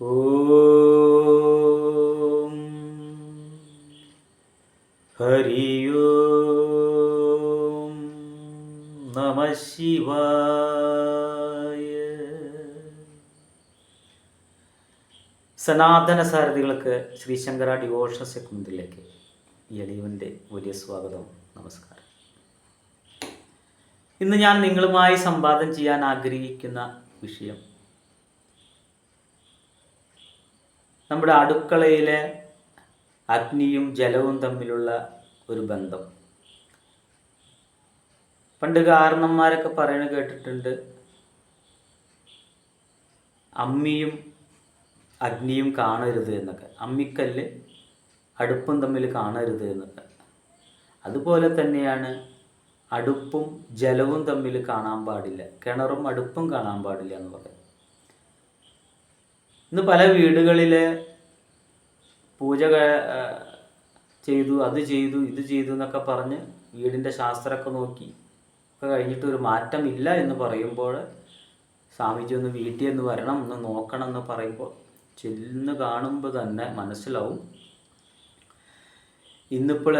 ഓം. നമ ശിവായ. സനാതന സാരഥികൾക്ക് ശ്രീശങ്കര ഡിവോഷൻ സെക്കുന്നതിലേക്ക് ഈ എളിയവന്റെ വലിയ സ്വാഗതം നമസ്കാരം. ഇന്ന് ഞാൻ നിങ്ങളുമായി സംവാദം ചെയ്യാൻ ആഗ്രഹിക്കുന്ന വിഷയം നമ്മുടെ അടുക്കളയിലെ അഗ്നിയും ജലവും തമ്മിലുള്ള ഒരു ബന്ധം. പണ്ട് കാരണന്മാരൊക്കെ പറയണ കേട്ടിട്ടുണ്ട് അമ്മിയും അഗ്നിയും കാണരുത് എന്നൊക്കെ. അമ്മിക്കല്ല് അടുപ്പും തമ്മിൽ കാണരുത് എന്നൊക്കെ. അതുപോലെ തന്നെയാണ് അടുപ്പും ജലവും തമ്മിൽ കാണാൻ പാടില്ല. കിണറും അടുപ്പും കാണാൻ പാടില്ല എന്ന് പറയും ഇന്ന് പല വീടുകളിലെ പൂജ ചെയ്തു അത് ചെയ്തു ഇത് ചെയ്തു എന്നൊക്കെ പറഞ്ഞ് വീടിന്റെ ശാസ്ത്രമൊക്കെ നോക്കി ഒക്കെ കഴിഞ്ഞിട്ട് ഒരു മാറ്റമില്ല എന്ന് പറയുമ്പോൾ സ്വാമിജി ഒന്ന് വീട്ടിൽ നിന്ന് വരണം ഒന്ന് നോക്കണം എന്ന് പറയുമ്പോൾ ചെന്ന് കാണുമ്പോൾ തന്നെ മനസ്സിലാവും. ഇന്നിപ്പോൾ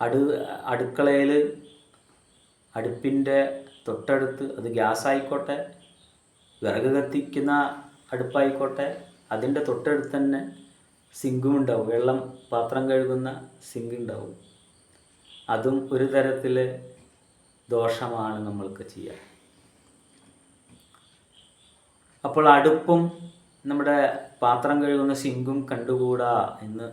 അടു അടുക്കളയിൽ അടുപ്പിന്റെ തൊട്ടടുത്ത് അത് ഗ്യാസ് ആയിക്കോട്ടെ വിറക് കത്തിക്കുന്ന അടുപ്പായിക്കോട്ടെ അതിന്റെ തൊട്ടടുത്ത് തന്നെ സിങ്കും ഉണ്ടാവും വെള്ളം പാത്രം കഴുകുന്ന സിങ്ക് ഉണ്ടാവും അതും ഒരു തരത്തിൽ ദോഷമാണ് നമ്മൾക്ക് ചെയ്യുക അപ്പോൾ അടുപ്പും നമ്മുടെ പാത്രം കഴുകുന്ന സിങ്കും കണ്ടുകൂടാ എന്ന്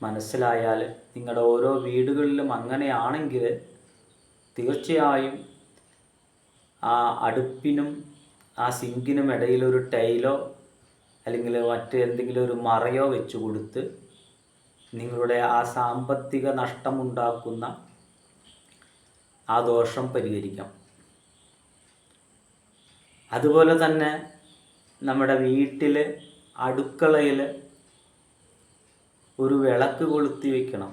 മനസ്സിലായാൽ നിങ്ങളുടെ ഓരോ വീടുകളിലും അങ്ങനെയാണെങ്കിൽ തീർച്ചയായും ആ അടുപ്പിനും ആ സിങ്കിനും ഇടയിൽ ഒരു ടൈലോ അല്ലെങ്കിൽ മറ്റെന്തെങ്കിലും ഒരു മറയോ വെച്ച് കൊടുത്ത് നിങ്ങളുടെ ആ സാമ്പത്തിക നഷ്ടമുണ്ടാക്കുന്ന ആ ദോഷം പരിഹരിക്കാം. അതുപോലെ തന്നെ നമ്മുടെ വീട്ടിൽ അടുക്കളയിൽ ഒരു വിളക്ക് കൊളുത്തി വയ്ക്കണം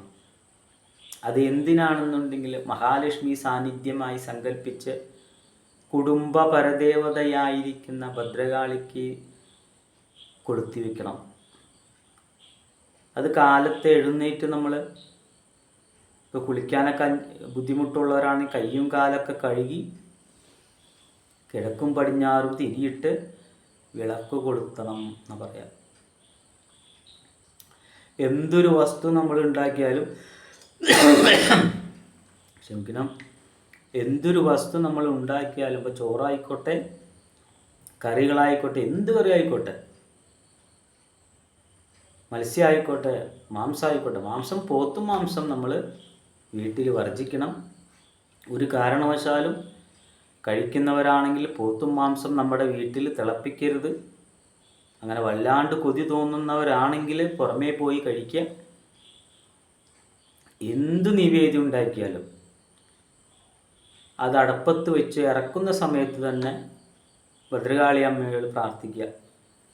അത് എന്തിനാണെന്നുണ്ടെങ്കിൽ മഹാലക്ഷ്മി സാന്നിധ്യമായി സങ്കല്പിച്ച് കുടുംബ പരദേവതയായിരിക്കുന്ന ഭദ്രകാളിക്ക് കൊടുത്തി വെക്കണം അത് കാലത്ത് എഴുന്നേറ്റ് നമ്മൾ ഇപ്പോൾ കുളിക്കാനൊക്കെ ബുദ്ധിമുട്ടുള്ളവരാണെങ്കിൽ കയ്യും കാലൊക്കെ കഴുകി കിഴക്കും പടിഞ്ഞാറും തിരിയിട്ട് വിളക്ക് കൊളുത്തണം എന്ന് പറയാം. എന്തൊരു വസ്തു നമ്മൾ ഉണ്ടാക്കിയാലും ക്ഷമിക്കണം. എന്തൊരു വസ്തു നമ്മൾ ഉണ്ടാക്കിയാലും ഇപ്പോൾ ചോറായിക്കോട്ടെ കറികളായിക്കോട്ടെ എന്ത് കറി ആയിക്കോട്ടെ മത്സ്യമായിക്കോട്ടെ മാംസമായിക്കോട്ടെ മാംസം പോത്തും മാംസം നമ്മൾ വീട്ടിൽ വർജിക്കണം ഒരു കാരണവശാലും കഴിക്കുന്നവരാണെങ്കിൽ പോത്തും മാംസം നമ്മുടെ വീട്ടിൽ തിളപ്പിക്കരുത്. അങ്ങനെ വല്ലാണ്ട് കൊതി തോന്നുന്നവരാണെങ്കിൽ പുറമേ പോയി കഴിക്കുക. എന്ത് നിവേദ്യം ഉണ്ടാക്കിയാലും അത് അടപ്പത്ത് വെച്ച് ഇറക്കുന്ന സമയത്ത് തന്നെ ഭദ്രകാളി അമ്മയോട് പ്രാർത്ഥിക്കുക.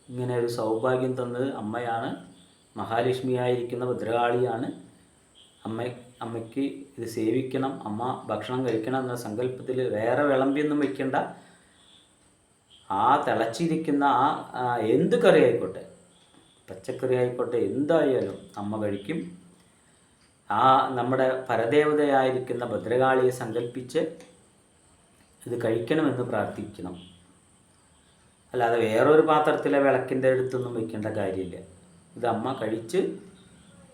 ഇങ്ങനെ ഒരു സൗഭാഗ്യം തന്നത് അമ്മയാണ്. മഹാലക്ഷ്മിയായിരിക്കുന്ന ഭദ്രകാളിയാണ്. അമ്മ അമ്മയ്ക്ക് ഇത് സേവിക്കണം അമ്മ ഭക്ഷണം കഴിക്കണം എന്ന സങ്കല്പത്തിൽ വേറെ വിളമ്പിയൊന്നും വയ്ക്കേണ്ട ആ തിളച്ചിരിക്കുന്ന ആ എന്ത് കറി ആയിക്കോട്ടെ പച്ചക്കറി ആയിക്കോട്ടെ എന്തായാലും അമ്മ കഴിക്കും. ആ നമ്മുടെ പരദേവതയായിരിക്കുന്ന ഭദ്രകാളിയെ സങ്കല്പിച്ച് ഇത് കഴിക്കണമെന്ന് പ്രാർത്ഥിക്കണം. അല്ലാതെ വേറൊരു പാത്രത്തിലെ വിളക്കിന്റെ അടുത്തൊന്നും വെക്കേണ്ട കാര്യമില്ല. ഇത് അമ്മ കഴിച്ച്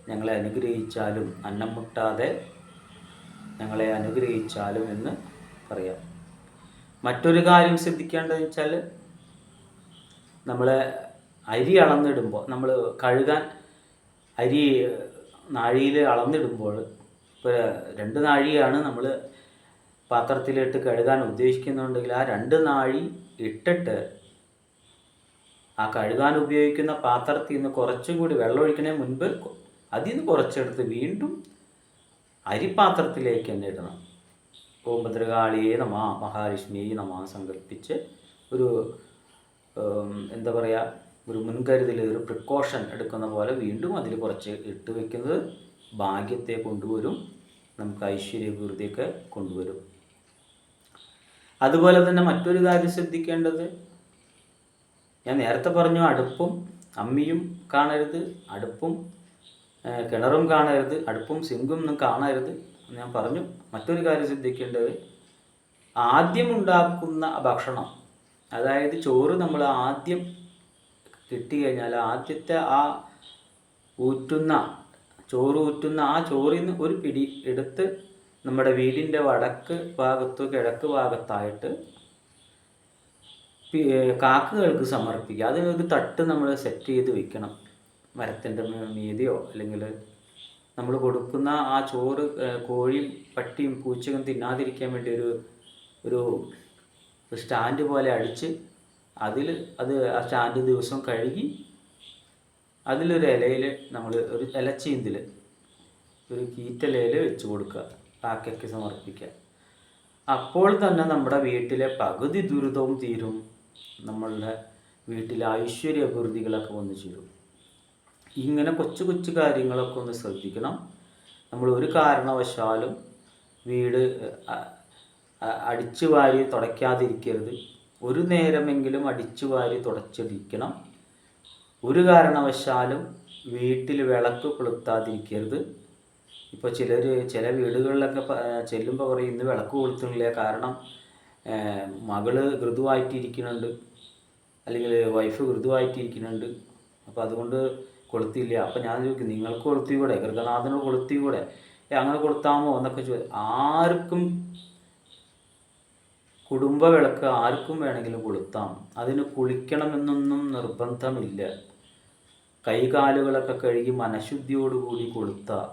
ഞങ്ങളെ അനുഗ്രഹിച്ചാലും അന്നം മുട്ടാതെ ഞങ്ങളെ അനുഗ്രഹിച്ചാലും എന്ന് പറയാം. മറ്റൊരു കാര്യം ശ്രദ്ധിക്കേണ്ടതെന്ന് വെച്ചാൽ നമ്മൾ അരി അളന്നിടുമ്പോൾ നമ്മൾ കഴുകാൻ അരി നാഴിയിൽ അളന്നിടുമ്പോൾ ഇപ്പോൾ രണ്ട് നാഴിയാണ് നമ്മൾ പാത്രത്തിലിട്ട് കഴുകാൻ ഉദ്ദേശിക്കുന്നുണ്ടെങ്കിൽ ആ രണ്ട് നാഴി ഇട്ടിട്ട് ആ കഴുകാൻ ഉപയോഗിക്കുന്ന പാത്രത്തിൽ നിന്ന് കുറച്ചും കൂടി വെള്ളം ഒഴിക്കുന്നതിന് മുൻപ് അതിൽ നിന്ന് കുറച്ചെടുത്ത് വീണ്ടും അരിപ്പാത്രത്തിലേക്ക് തന്നെ ഇടണം. ഓം ഭദ്രകാളിയെ നമ മഹാലക്ഷ്മിയെ നമ സങ്കല്പിച്ച് ഒരു എന്താ പറയുക ഒരു മുൻകരുതൽ ഒരു പ്രിക്കോഷൻ എടുക്കുന്ന പോലെ വീണ്ടും അതിൽ കുറച്ച് ഇട്ട് വെക്കുന്നത് ഭാഗ്യത്തെ കൊണ്ടുവരും നമുക്ക് ഐശ്വര്യപൂർത്തിയൊക്കെ കൊണ്ടുവരും. അതുപോലെ തന്നെ മറ്റൊരു കാര്യം ശ്രദ്ധിക്കേണ്ടത് ഞാൻ നേരത്തെ പറഞ്ഞു അടുപ്പും അമ്മിയും കാണരുത് അടുപ്പും കിണറും കാണരുത് അടുപ്പും സിങ്കും ഒന്നും കാണരുത് ഞാൻ പറഞ്ഞു. മറ്റൊരു കാര്യം ശ്രദ്ധിക്കേണ്ടത് ആദ്യം ഉണ്ടാക്കുന്ന ഭക്ഷണം അതായത് ചോറ് നമ്മൾ ആദ്യം കിട്ടിക്കഴിഞ്ഞാൽ ആദ്യത്തെ ആ ഊറ്റുന്ന ചോറ് ഊറ്റുന്ന ആ ചോറിൽ നിന്ന് ഒരു പിടി എടുത്ത് നമ്മുടെ വീടിന്റെ വടക്ക് ഭാഗത്ത് കിഴക്ക് ഭാഗത്തായിട്ട് കാക്കകൾക്ക് സമർപ്പിക്കുക. അതിനൊരു തട്ട് നമ്മൾ സെറ്റ് ചെയ്ത് വെക്കണം. മരത്തിന്റെ മീതിയോ അല്ലെങ്കിൽ നമ്മൾ കൊടുക്കുന്ന ആ ചോറ് കോഴിയും പട്ടിയും പൂച്ചയും തിന്നാതിരിക്കാൻ വേണ്ടി ഒരു ഒരു സ്റ്റാൻഡ് പോലെ അടിച്ച് അതിൽ അത് ആ സ്റ്റാൻഡ് ദിവസം കഴുകി അതിലൊരു ഇലയിൽ നമ്മൾ ഒരു ഇലച്ചീന്തിൽ ഒരു കീറ്റലയിൽ വെച്ച് കൊടുക്കുക. കാക്കയ്ക്ക് സമർപ്പിക്കുക. അപ്പോൾ തന്നെ നമ്മുടെ വീട്ടിലെ പകുതി ദുരിതവും തീരും. നമ്മളുടെ വീട്ടിലെ ഐശ്വര്യ അഭിവൃദ്ധികളൊക്കെ വന്നു ചേരും. ഇങ്ങനെ കൊച്ചു കൊച്ചു കാര്യങ്ങളൊക്കെ ഒന്ന് ശ്രദ്ധിക്കണം. നമ്മൾ ഒരു കാരണവശാലും വീട് അടിച്ചു വാരി തുടയ്ക്കാതിരിക്കരുത്. ഒരു നേരമെങ്കിലും അടിച്ചു വാരി തുടച്ചിരിക്കണം ഒരു കാരണവശാലും വീട്ടിൽ വിളക്ക് കൊളുത്താതിരിക്കരുത്. ഇപ്പോൾ ചിലർ ചില വീടുകളിലൊക്കെ ചെല്ലുമ്പോൾ പറയും ഇന്ന് വിളക്ക് കൊളുത്തുന്നില്ല. കാരണം മകൾ ഋതുവായിട്ടിരിക്കുന്നുണ്ട് അല്ലെങ്കിൽ വൈഫ് ഋതുവായിട്ടിരിക്കുന്നുണ്ട് അപ്പോൾ അതുകൊണ്ട് കൊളുത്തില്ല. അപ്പോൾ ഞാൻ ചോദിക്കും നിങ്ങൾക്ക് കൊളുത്തി കൂടെ ഗൃഹനാഥന് കൊളുത്തി കൂടെ അങ്ങനെ കൊളുത്താമോ? എന്നൊക്കെ ചോദി ആർക്കും കുടുംബ വിളക്ക് ആർക്കും വേണമെങ്കിലും കൊളുത്താം. അതിന് കുളിക്കണമെന്നൊന്നും നിർബന്ധമില്ല. കൈകാലുകളൊക്കെ കഴുകി മനഃശുദ്ധിയോടുകൂടി കൊളുത്താം.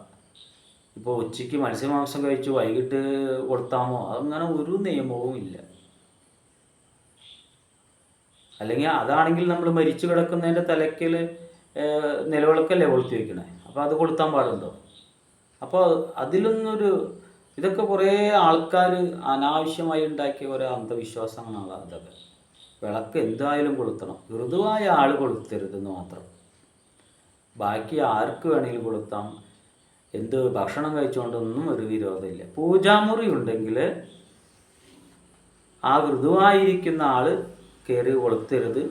ഇപ്പോൾ ഉച്ചയ്ക്ക് മത്സ്യമാംസം കഴിച്ച് വൈകിട്ട് കൊടുത്താമോ? അങ്ങനെ ഒരു നിയമവും ഇല്ല. അല്ലെങ്കിൽ അതാണെങ്കിൽ നമ്മൾ മരിച്ചു കിടക്കുന്നതിന്റെ തലയ്ക്കൽ നിലവിളക്കല്ലേ കൊളുത്തി വെക്കണേ. അപ്പോൾ അത് കൊളുത്താൻ പാടുണ്ടോ? അപ്പോൾ അതിലൊന്നൊരു ഇതൊക്കെ കുറേ ആൾക്കാർ അനാവശ്യമായി ഉണ്ടാക്കിയ കുറേ അന്ധവിശ്വാസങ്ങളാണ് അതൊക്കെ. വിളക്ക് എന്തായാലും കൊളുത്തണം. ഋതുവായ ആൾ കൊളുത്തരുതെന്ന് മാത്രം. ബാക്കി ആർക്ക് വേണമെങ്കിലും കൊളുത്താം. എന്ത് ഭക്ഷണം കഴിച്ചുകൊണ്ടൊന്നും ഒരു വിരോധമില്ല. പൂജാമുറി ഉണ്ടെങ്കിൽ ആ ഋതുവായിരിക്കുന്ന ആൾ കയറി കൊളുത്തരുത്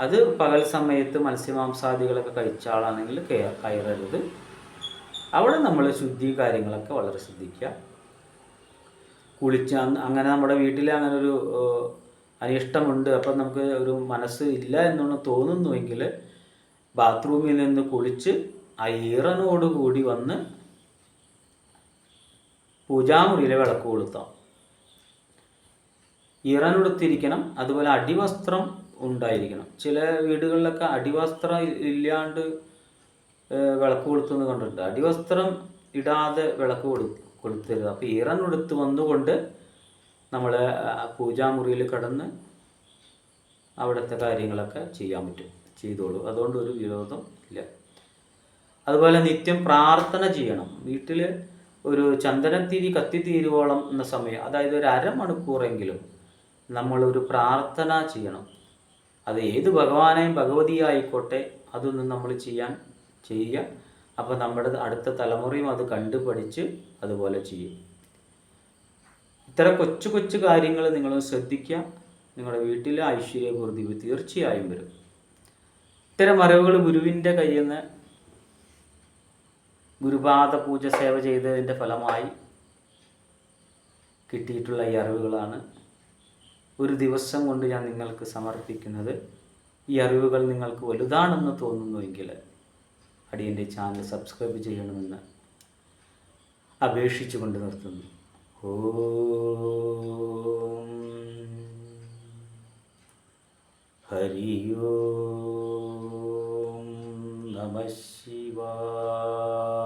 അത് പകൽ സമയത്ത് മത്സ്യമാംസാദികളൊക്കെ കഴിച്ച ആളാണെങ്കിൽ കയ- കയറരുത്. അവിടെ നമ്മൾ ശുദ്ധി കാര്യങ്ങളൊക്കെ വളരെ ശ്രദ്ധിക്കുക. കുളിച്ച് അങ്ങനെ നമ്മുടെ വീട്ടിൽ അങ്ങനെ ഒരു അനിഷ്ടമുണ്ട്. അപ്പം നമുക്ക് ഒരു മനസ്സ് ഇല്ല എന്നൊന്ന് തോന്നുന്നുവെങ്കിൽ ബാത്റൂമിൽ നിന്ന് കുളിച്ച് ആ കൂടി വന്ന് പൂജാമുറിയിലെ വിളക്ക് കൊളുത്താം. ഇറനെടുത്തിരിക്കണം അതുപോലെ അടിവസ്ത്രം ഉണ്ടായിരിക്കണം. ചില വീടുകളിലൊക്കെ അടിവസ്ത്രം ഇല്ലാണ്ട് വിളക്ക് കൊളുത്തുന്നത് കണ്ടിട്ടുണ്ട്. അടിവസ്ത്രം ഇടാതെ വിളക്ക് കൊടു കൊടുത്തരുത് അപ്പോൾ ഇറനെടുത്ത് വന്നുകൊണ്ട് നമ്മൾ പൂജാമുറിയിൽ കടന്ന് അവിടുത്തെ കാര്യങ്ങളൊക്കെ ചെയ്യാൻ പറ്റും. ചെയ്തോളൂ. അതുകൊണ്ട് ഒരു വിരോധം ഇല്ല. അതുപോലെ നിത്യം പ്രാർത്ഥന ചെയ്യണം. വീട്ടിൽ ഒരു ചന്ദനത്തിരി കത്തിത്തീരുവോളം എന്ന സമയം അതായത് ഒരു അരമണിക്കൂറെങ്കിലും ഒരു പ്രാർത്ഥന ചെയ്യണം. അത് ഏത് ഭഗവാനെയും ഭഗവതിയായിക്കോട്ടെ അതൊന്നും നമ്മൾ ചെയ്യാൻ ചെയ്യുക അപ്പോൾ നമ്മുടെ അടുത്ത തലമുറയും അത് കണ്ടുപഠിച്ച് അതുപോലെ ചെയ്യും. ഇത്തരം കൊച്ചു കൊച്ചു കാര്യങ്ങൾ നിങ്ങൾ ശ്രദ്ധിക്കുക. നിങ്ങളുടെ വീട്ടിലെ ഐശ്വര്യപൂർത്തി തീർച്ചയായും വരും. ഇത്തരം അറിവുകൾ ഗുരുവിന്റെ കയ്യിൽ നിന്ന് ഗുരുപാദ പൂജ സേവ ചെയ്തതിന്റെ ഫലമായി കിട്ടിയിട്ടുള്ള ഈ അറിവുകളാണ് ഒരു ദിവസം കൊണ്ട് ഞാൻ നിങ്ങൾക്ക് സമർപ്പിക്കുന്നത്. ഈ അറിവുകൾ നിങ്ങൾക്ക് വലുതാണെന്ന് തോന്നുന്നുവെങ്കിൽ അടിയന്റെ ചാനൽ സബ്സ്ക്രൈബ് ചെയ്യണമെന്ന് അപേക്ഷിച്ചു കൊണ്ട് നിർത്തുന്നു. ഓ ഹരി ഓം നമ ശിവായ